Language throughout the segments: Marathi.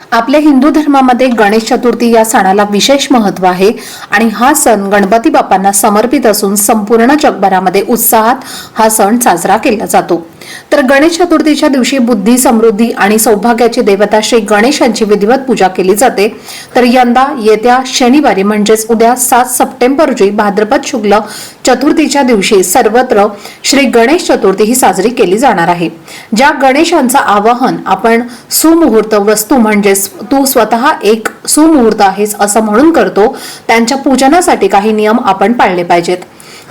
आपल्या हिंदू धर्मामध्ये गणेश चतुर्थी या सणाला विशेष महत्त्व आहे आणि हा सण गणपती बाप्पांना समर्पित असून संपूर्ण जगभरामध्ये उत्साहात हा सण साजरा केला जातो. तर गणेश चतुर्थीच्या दिवशी बुद्धी समृद्धी आणि सौभाग्याची देवता श्री गणेशांची विधिवत पूजा केली जाते. तर यंदा येत्या शनिवारी म्हणजेच उद्या सात सप्टेंबर रोजी भाद्रपद शुक्ल चतुर्थीच्या दिवशी सर्वत्र श्री गणेश चतुर्थी ही साजरी केली जाणार आहे. ज्या गणेशांचं आवाहन आपण सुमुहूर्त वस्तू म्हणजेच तू स्वतः एक सुमुहूर्त आहेस असं म्हणून करतो. त्यांच्या पूजनासाठी काही नियम आपण पाळले पाहिजेत.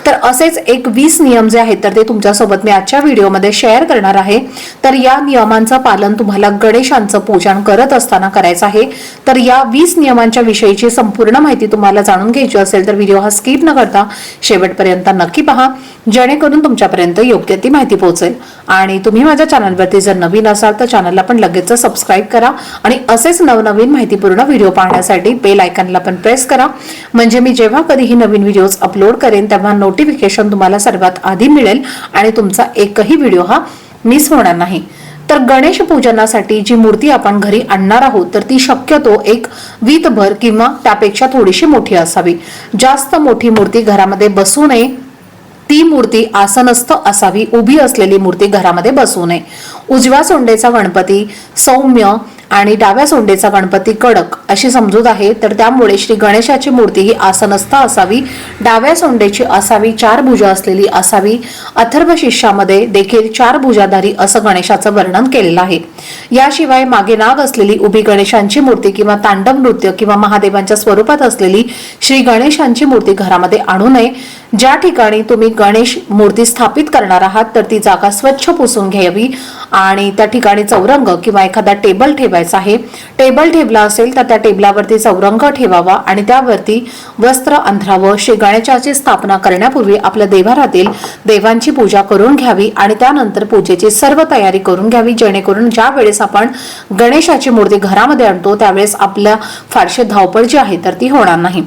तर असेच एक वीस नियम जे आहेत तर ते तुमच्यासोबत मी आजच्या व्हिडिओमध्ये शेअर करणार आहे. तर या नियमांचं पालन तुम्हाला गणेशांचं पूजन करत असताना करायचं आहे. तर या वीस नियमांच्या विषयीची संपूर्ण माहिती तुम्हाला जाणून घ्यायची असेल तर व्हिडिओ हा स्किप न करता शेवटपर्यंत नक्की पहा. जेणेकरून तुमच्यापर्यंत योग्य ती माहिती पोहोचेल. आणि तुम्ही माझ्या चॅनलवरती जर नवीन असाल तर चॅनलला पण लगेच सबस्क्राईब करा. आणि असेच नवनवीन माहितीपूर्ण व्हिडिओ पाहण्यासाठी बेल आयकनला पण प्रेस करा. म्हणजे मी जेव्हा कधीही नवीन व्हिडिओज अपलोड करेन तेव्हा नोट नोटिफिकेशन तुम्हाला सर्वात आधी मिळेल आणि तुमचा एकही व्हिडिओ हा मिस होणार नाही. तर गणेश पूजनासाठी जी मूर्ती आपण घरी आणणार आहोत तर ती शक्यतो एक वीतभर किंवा त्यापेक्षा थोडीशी मोठी असावी. जास्त मोठी मूर्ती घरामध्ये बसू नये. ती मूर्ती आसनस्थ असावी उभी असलेली मूर्ती घरामध्ये बसवू नये. उजव्या सोंडेचा गणपती सौम्य आणि डाव्या सोंडेचा गणपती कडक अशी समजूत आहे. तर त्यामुळे श्री गणेशाची मूर्ती ही आसनस्थ असावी. डाव्या सोंडेची असावी चार भुजा असलेली असावी. अथर्व शिष्यामध्ये देखील चार भुजाधारी असं गणेशाचं वर्णन केलेलं आहे. याशिवाय मागे नाग असलेली उभी गणेशांची मूर्ती किंवा तांडव नृत्य किंवा महादेवांच्या स्वरूपात असलेली श्री गणेशांची मूर्ती घरामध्ये आणू नये. ज्या ठिकाणी तुम्ही गणेश मूर्ती स्थापित करणार आहात तर ती जागा स्वच्छ पुसून घ्यावी. आणि त्या ठिकाणी चौरंग किंवा एखादा टेबल ठेवायचा आहे. टेबल ठेवला असेल तर त्या टेबलावरती चौरंग ठेवावा आणि त्यावरती वस्त्र अंथरावं श्री गणेशाची स्थापना करण्यापूर्वी आपल्या देवारातील देवांची पूजा करून घ्यावी आणि त्यानंतर पूजेची सर्व तयारी करून घ्यावी. जेणेकरून ज्या वेळेस आपण गणेशाची मूर्ती घरामध्ये आणतो त्यावेळेस आपल्या फारशी धावपळ जी आहे तर ती होणार नाही.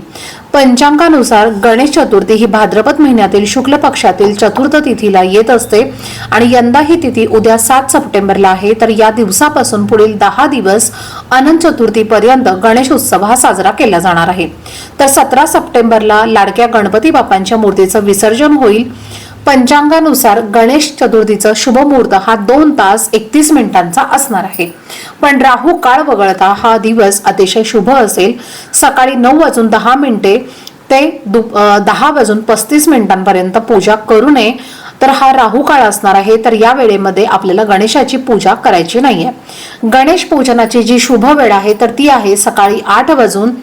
पंचांगानुसार गणेश चतुर्थी ही भाद्रपद महिन्यातील शुक्ल पक्षातील चतुर्थ तिथीला येत असते आणि यंदा ही तिथी उद्या सात सप्टेंबरला आहे. तर या दिवसापासून पुढील दहा दिवस अनंत चतुर्थी पर्यंत गणेश उत्सव हा साजरा केला जाणार आहे. तर सतरा सप्टेंबरला लाडक्या गणपती बाप्पांच्या मूर्तीचं विसर्जन होईल. पंचांगानुसार गणेश चतुर्थीचा शुभ मुहूर्त हा दोन तास एकतीस मिनिटांचा असणार आहे. पण राहू काळ वगळता हा दिवस अतिशय शुभ असेल. सकाळी नऊ वाजून दहा मिनिटे ते दु दहा वाजून पस्तीस मिनिटांपर्यंत पूजा करू नये. तर हा राहू काळ असणार आहे. तर या वेळेमध्ये आपल्याला गणेशाची पूजा करायची नाहीये. गणेश पूजनाची जी शुभ वेळ आहे तर ती आहे सकाळी आठ वाजून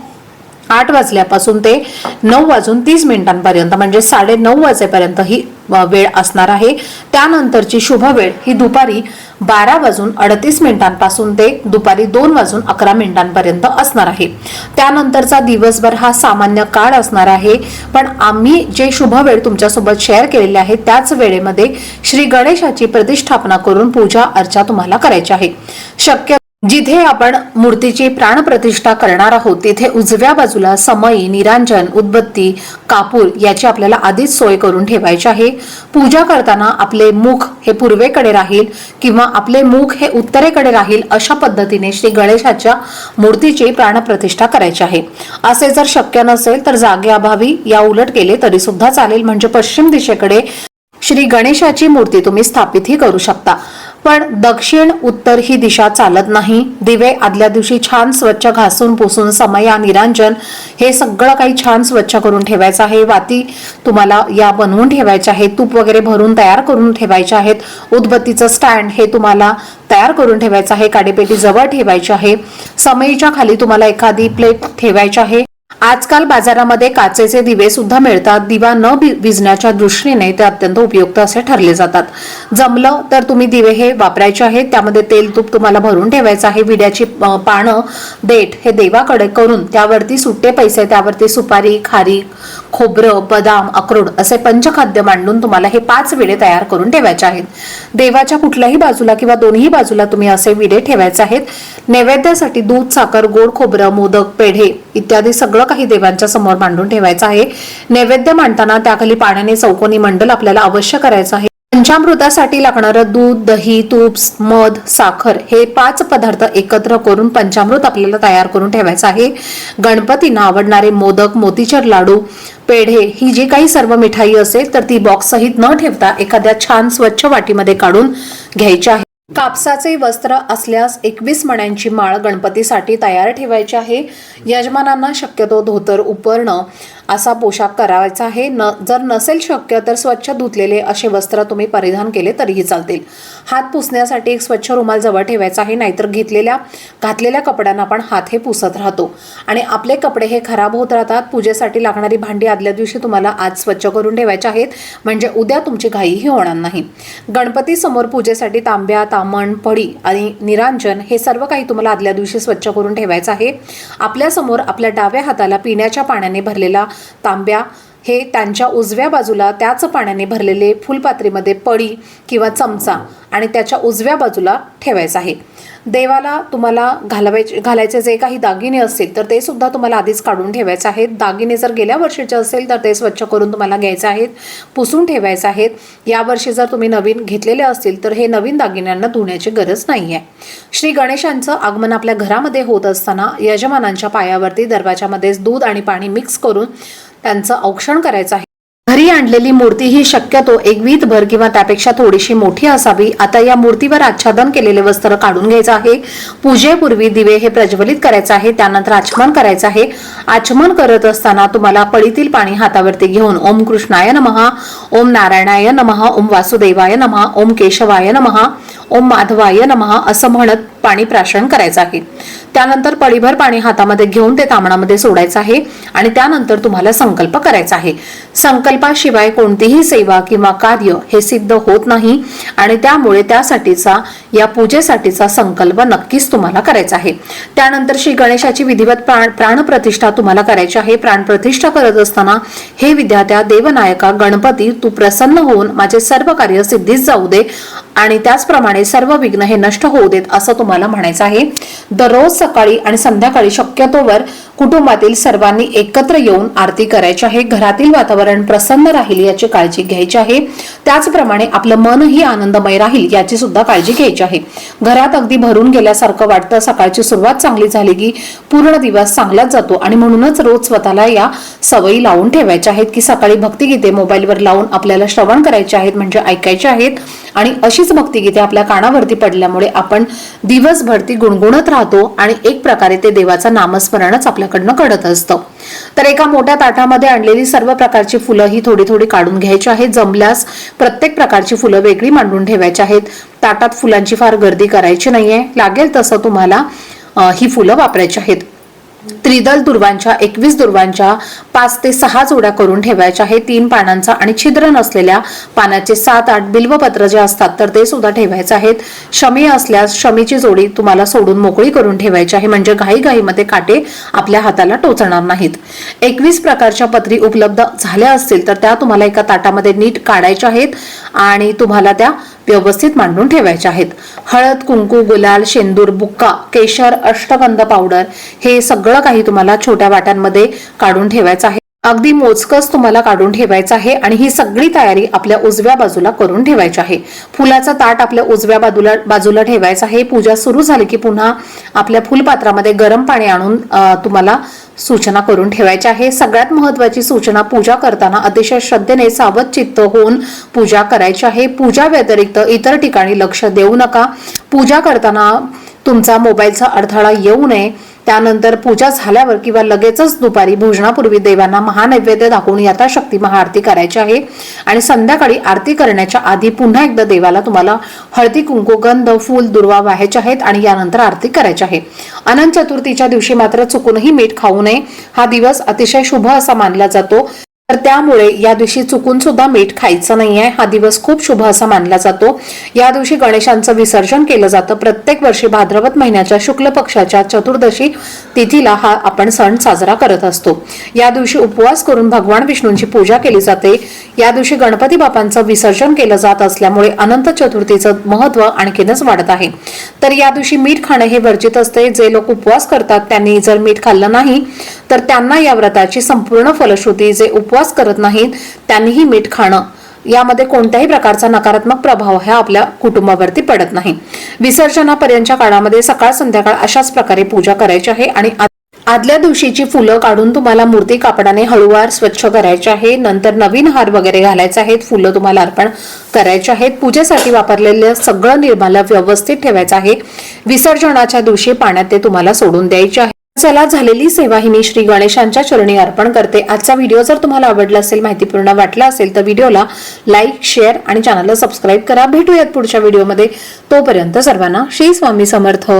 आठ वाजल्यापासून ते नऊ वाजून तीस मिनिटांपर्यंत. म्हणजे साडे नऊ वाजेपर्यंत ही वेळ असणार आहे. त्यानंतरची शुभ वेळ ही दुपारी बारा वाजून अडतीस मिनिटांपासून ते दुपारी दोन वाजून अकरा मिनिटांपर्यंत असणार आहे. त्यानंतरचा दिवसभर हा सामान्य काळ असणार आहे. पण आम्ही जे शुभ वेळ तुमच्यासोबत शेअर केलेले आहे त्याच वेळेमध्ये श्री गणेशाची प्रतिष्ठापना करून पूजा अर्चा तुम्हाला करायची आहे. शक्य जिथे आपण मूर्तीची प्राणप्रतिष्ठा करणार आहोत तिथे उजव्या बाजूला समई निरांजन उदबत्ती कापूर याची आपल्याला आधीच सोय करून ठेवायची आहे. पूजा करताना आपले मुख हे पूर्वेकडे राहील किंवा आपले मुख हे उत्तरेकडे राहील अशा पद्धतीने श्री गणेशाच्या मूर्तीची प्राणप्रतिष्ठा करायची आहे. असे जर शक्य नसेल तर जागेअभावी या उलट केले तरी सुद्धा चालेल. म्हणजे पश्चिम दिशेकडे श्री गणेशाची मूर्ती तुम्ही स्थापितही करू शकता. पण दक्षिण उत्तर ही दिशा चालत नाही. दिवे आदल्या दिवशी छान स्वच्छ घासून पुसून समया निरांजन हे सगळं काही छान स्वच्छ करून ठेवायचं आहे. वाती तुम्हाला या बनवून ठेवायच्या आहेत. तूप वगैरे भरून तयार करून ठेवायचे आहेत. उदबत्तीचं स्टँड हे तुम्हाला तयार करून ठेवायचं आहे. काडेपेटी जवळ ठेवायची आहे. समईच्या खाली तुम्हाला एखादी प्लेट ठेवायची आहे. आजकाल बाजारामध्ये काचेचे दिवे सुद्धा मिळतात. दिवा न विजण्याच्या दृष्टीने ते अत्यंत उपयुक्त असे ठरले जातात. जमलं तर तुम्ही दिवे हे वापरायचे आहेत. त्यामध्ये तेल तूप तुम्हाला भरून ठेवायचं आहे. विड्याची पानं देठ हे देवाकडे करून त्यावरती सुट्टे पैसे त्यावरती सुपारी खारी खोबरं बदाम अक्रोड असे पंचखाद्य मांडून तुम्हाला हे पाच विडे तयार करून ठेवायचे आहेत. देवाच्या कुठल्याही बाजूला किंवा दोन्ही बाजूला तुम्ही असे विडे ठेवायचे आहेत. नैवेद्यासाठी दूध साखर गोड खोबरं मोदक पेढे इत्यादी सगळं काही देवांच्या समोर मांडून ठेवायचं आहे. नैवेद्य मांडताना त्याखाली पाण्याने चौकोनी मंडल आपल्याला अवश्य करायचं आहे. पंचामृतासाठी लागणारं दूध दही तूप मध साखर हे पाच पदार्थ एकत्र करून पंचामृत आपल्याला तयार करून ठेवायचं आहे. गणपतींना आवडणारे मोदक मोतीचूर लाडू पेढे ही जी काही सर्व मिठाई असेल तर ती बॉक्स सहित न ठेवता एखाद्या छान स्वच्छ वाटीमध्ये काढून घ्यायची आहे. कापसाचे वस्त्र असल्यास एकवीस मण्यांची माळ गणपतीसाठी तयार ठेवायची आहे. यजमानांना शक्यतो धोतर उपरणं असा पोशाख करायचा आहे. न जर नसेल शक्य तर स्वच्छ धुतलेले असे वस्त्र तुम्ही परिधान केले तरीही चालतील. हात पुसण्यासाठी एक स्वच्छ रुमाल जवळ ठेवायचा आहे नाहीतर घेतलेल्या घातलेल्या कपड्यांना आपण हात हे पुसत राहतो. आणि आपले कपडे हे खराब होत राहतात. पूजेसाठी लागणारी भांडी आदल्या दिवशी तुम्हाला आज स्वच्छ करून ठेवायची आहेत. म्हणजे उद्या तुमची घाईही होणार नाही. गणपती समोर पूजेसाठी तांब्या तामण पडी आणि निरांजन हे सर्व काही तुम्हाला आदल्या दिवशी स्वच्छ करून ठेवायचं आहे. आपल्यासमोर आपल्या डाव्या हाताला पिण्याच्या पाण्याने भरलेला तांब्या. हे त्यांच्या उजव्या बाजूला त्याच पाण्याने भरलेले फुलपात्रीमध्ये पडी किंवा चमचा आणि त्याच्या उजव्या बाजूला ठेवायचं आहे. देवाला तुम्हाला घालवायचे घालायचे जे काही दागिने असतील तर ते सुद्धा तुम्हाला आधीच काढून ठेवायचे आहेत. दागिने जर गेल्या वर्षीचे असेल तर ते स्वच्छ करून तुम्हाला घ्यायचे आहेत. पुसून ठेवायचे आहेत. यावर्षी जर तुम्ही नवीन घेतलेले असतील तर हे नवीन दागिन्यांना धुण्याची गरज नाही आहे श्री गणेशांचं आगमन आपल्या घरामध्ये होत असताना यजमानांच्या पायावरती दरवाजामध्येच दूध आणि पाणी मिक्स करून त्यांचं औक्षण करायचं आहे. घरी आणलेली मूर्ती ही शक्यतो एक वीतभर किंवा त्यापेक्षा थोडीशी मोठी असावी. आता या मूर्तीवर आच्छादन केलेले वस्त्र काढून घ्यायचं आहे. पूजेपूर्वी दिवे हे प्रज्वलित करायचं आहे. त्यानंतर आचमन करायचं आहे. आचमन करत असताना तुम्हाला पळीतील पाणी हातावरती घेऊन ओम कृष्णाय नमहा ओम नारायणाय नमहा ओम वासुदेवाय नमहा ओम केशवाय नमहा ओम माधवाय नमहा असं म्हणत पाणी प्राशन करायचं आहे. त्यानंतर पळीभर पाणी हातामध्ये घेऊन ते तामणामध्ये सोडायचं आहे आणि त्यानंतर तुम्हाला संकल्प करायचा आहे. संकल्पाशिवाय कोणतीही सेवा किंवा कार्य हे सिद्ध होत नाही आणि त्यामुळे त्यासाठीचा या पूजेसाठीचा संकल्प नक्कीच तुम्हाला करायचा आहे. त्यानंतर श्री गणेशाची विधिवत प्राण प्राणप्रतिष्ठा तुम्हाला करायची आहे. प्राणप्रतिष्ठा करत असताना हे विद्यार्थ्या देवनायका गणपती तू प्रसन्न होऊन माझे सर्व कार्य सिद्धीच जाऊ दे. आणि त्याचप्रमाणे सर्व विघ्न हे नष्ट होऊ देत असं तुम्हाला म्हणायचं आहे. दररोज सकाळी आणि संध्याकाळी शक्यतोवर कुटुंबातील सर्वांनी एकत्र येऊन आरती करायची आहे. घरातील वातावरण प्रसन्न राहील याची काळजी घ्यायची आहे. त्याचप्रमाणे आपलं मनही आनंदमय राहील याची सुद्धा काळजी घ्यायची आहे. घरात अगदी भरून गेल्यासारखं वाटतं. सकाळची सुरुवात चांगली झाली की पूर्ण दिवस चांगलाच जातो आणि म्हणूनच रोज स्वतःला या सवयी लावून ठेवायच्या आहेत की सकाळी भक्तिगीते मोबाईलवर लावून आपल्याला श्रवण करायचे आहेत म्हणजे ऐकायचे आहेत. आणि अशीच भक्तिगीते आपल्या कानावरती पडल्यामुळे आपण दिवसभर ती गुणगुणत राहतो आणि एक प्रकारे ते देवाचं नामस्मरणच आपल्या आपल्याकडनं कळत असतं. तर एका मोठ्या ताटामध्ये आणलेली सर्व प्रकारची फुलं ही थोडी थोडी काढून घ्यायची आहेत. जमल्यास प्रत्येक प्रकारची फुलं वेगळी मांडून ठेवायची आहेत. ताटात फुलांची फार गर्दी करायची नाहीये. लागेल तसं तुम्हाला ही फुलं वापरायची आहेत. त्रिदल दुर्वांच्या एकवीस दुर्वांच्या पाच ते सहा जोड्या करून ठेवायच्या. आहे तीन पानांचा आणि छिद्र नसलेल्या पानाचे सात आठ बिल्वपत्र जे असतात तर ते सुद्धा ठेवायचे आहेत. शमी असल्यास शमीची जोडी तुम्हाला सोडून मोकळी करून ठेवायची आहे. म्हणजे घाई घाईमध्ये काटे आपल्या हाताला टोचणार नाहीत. एकवीस प्रकारच्या पत्री उपलब्ध झाल्या असतील तर त्या तुम्हाला एका ताटामध्ये नीट काढायच्या आहेत आणि तुम्हाला त्या व्यवस्थित मांडून ठेवायच्या आहेत. हळद कुंकू गुलाल शेंदूर बुक्का केशर अष्टगंध पावडर हे सगळं काही तुम्हाला छोट्या वाट्यांमध्ये काढून ठेवायचं आहे. अगदी मोजकच तुम्हाला काढून ठेवायचं आहे आणि ही सगळी तयारी आपल्या उजव्या बाजूला करून ठेवायची आहे. फुलाचा ताट आपल्या उजव्या बाजूला बाजूला ठेवायचं आहे. पूजा सुरू झाली की पुन्हा आपल्या फुलपात्रामध्ये गरम पाणी आणून तुम्हाला सूचना करून ठेवायची आहे. सगळ्यात महत्वाची सूचना पूजा करताना अतिशय श्रद्धेने सावध चित्त होऊन पूजा करायची आहे. पूजा व्यतिरिक्त इतर ठिकाणी लक्ष देऊ नका. पूजा करताना तुमचा मोबाईलचा अडथळा येऊ नये. त्यानंतर पूजा झाल्यावर किंवा लगेचच दुपारी भोजनापूर्वी देवांना महानैवेद्य दाखवून यथाशक्ती महाआरती करायची आहे. आणि संध्याकाळी आरती करण्याच्या आधी पुन्हा एकदा देवाला तुम्हाला हळदी कुंकू गंध फूल दुर्वा व्हायचे आहेत आणि यानंतर आरती करायची आहे. अनंत चतुर्थीच्या दिवशी मात्र चुकूनही मीठ खाऊ नये. हा दिवस अतिशय शुभ असा मानला जातो. तर त्यामुळे या दिवशी चुकून सुद्धा मीठ खायचं नाही आहे हा दिवस खूप शुभ असा मानला जातो. या दिवशी गणेशांचं विसर्जन केलं जातं. प्रत्येक वर्षी भाद्रपद महिन्याच्या शुक्ल पक्षाच्या चतुर्दशी तिथीला हा आपण सण साजरा करत असतो. या दिवशी उपवास करून भगवान विष्णूंची पूजा केली जाते. या दिवशी गणपती बापांचं विसर्जन केलं जात असल्यामुळे अनंत चतुर्थीचं महत्त्व आणखीनच वाढत आहे. तर या दिवशी मीठ खाणं हे वर्जित असते. जे लोक उपवास करतात त्यांनी जर मीठ खाल्लं नाही तर त्यांना या व्रताची संपूर्ण फलश्रुती जे उपवास करत नाहीत त्यांनीही मीठ खाणं. यामध्ये कोणत्याही प्रकारचा नकारात्मक प्रभाव हा आपल्या कुटुंबावरती पडत नाही. विसर्जनापर्यंतच्या काळामध्ये सकाळ संध्याकाळ अशाच प्रकारे पूजा करायची आहे आणि आदल्या दिवशीची फुलं काढून तुम्हाला मूर्ती कापडाने हळूवार स्वच्छ करायचे आहे. नंतर नवीन हार वगैरे घालायचे आहेत. फुलं तुम्हाला अर्पण करायचे आहेत. पूजेसाठी वापरलेलं सगळं निर्माला व्यवस्थित ठेवायचं आहे. विसर्जनाच्या दिवशी पाण्यात ते तुम्हाला सोडून द्यायचे आहे. चला झालेली सेवा ही मी श्री गणेशांच्या चरणी अर्पण करते. आजचा व्हिडिओ जर तुम्हाला आवडला असेल माहितीपूर्ण वाटला असेल तर व्हिडिओला लाईक शेअर आणि चॅनलला सबस्क्राईब करा. भेटूयात पुढच्या व्हिडिओमध्ये तोपर्यंत सर्वांना श्री स्वामी समर्थ.